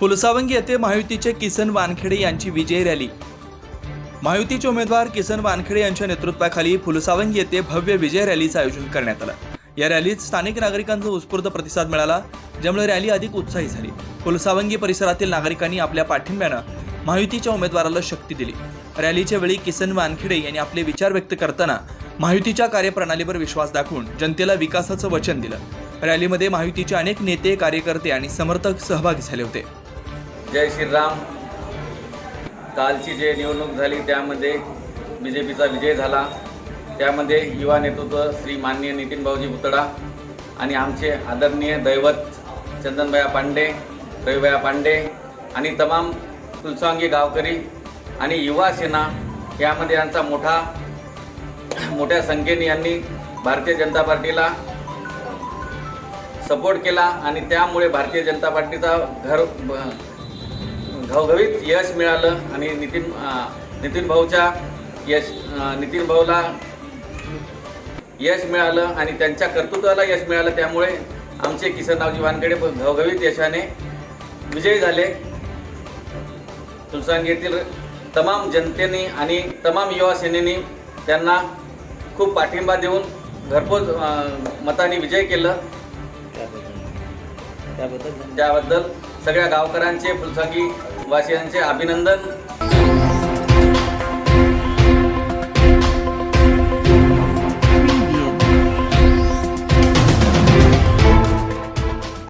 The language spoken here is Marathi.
फुलसावंगी येथे महायुतीचे किसन वानखेडे यांची विजय रॅली. महायुतीचे उमेदवार किसन वानखेडे यांच्या नेतृत्वाखाली फुलसावंगी येथे भव्य विजय रॅलीचं आयोजन करण्यात आलं. या रॅलीत स्थानिक नागरिकांचा उत्स्फूर्त प्रतिसाद मिळाला ज्यामुळे रॅली अधिक उत्साही झाली. फुलसावंगी परिसरातील नागरिकांनी आपल्या पाठिंब्यानं महायुतीच्या उमेदवाराला शक्ती दिली. रॅलीच्या वेळी किसन वानखेडे यांनी आपले विचार व्यक्त करताना महायुतीच्या कार्यप्रणालीवर विश्वास दाखवून जनतेला विकासाचं वचन दिलं. रॅलीमध्ये महायुतीचे अनेक नेते कार्यकर्ते आणि समर्थक सहभागी झाले होते. जय श्रीराम. कालची जे निवडणूक झाली त्यामध्ये बी जे पीचा विजय झाला. त्यामध्ये युवा नेतृत्व श्री माननीय नितीन भाऊजी पुतळा आणि आमचे आदरणीय दैवत चंदनबाया पांडे रविबाया पांडे आणि तमाम फुलसांगी गावकरी आणि युवा सेना यामध्ये यांचा मोठा मोठ्या संख्येने यांनी भारतीय जनता पार्टीला सपोर्ट केला आणि त्यामुळे भारतीय जनता पार्टीचा घर घवघवीत यश मिळालं आणि नितीन नितीन भाऊच्या यश नितीन भाऊला यश मिळालं आणि त्यांच्या कर्तृत्वाला यश मिळालं. त्यामुळे आमचे किसनरावजी वानखेडे घवघवीत यशाने विजयी झाले. तुलसांगी येथील तमाम जनतेने आणि तमाम युवा सेनेने त्यांना खूप पाठिंबा देऊन घरपोच मताने विजय केलं. त्याबद्दल सगळ्या गावकऱ्यांचे फुलसांगी वासियांचे अभिनंदन.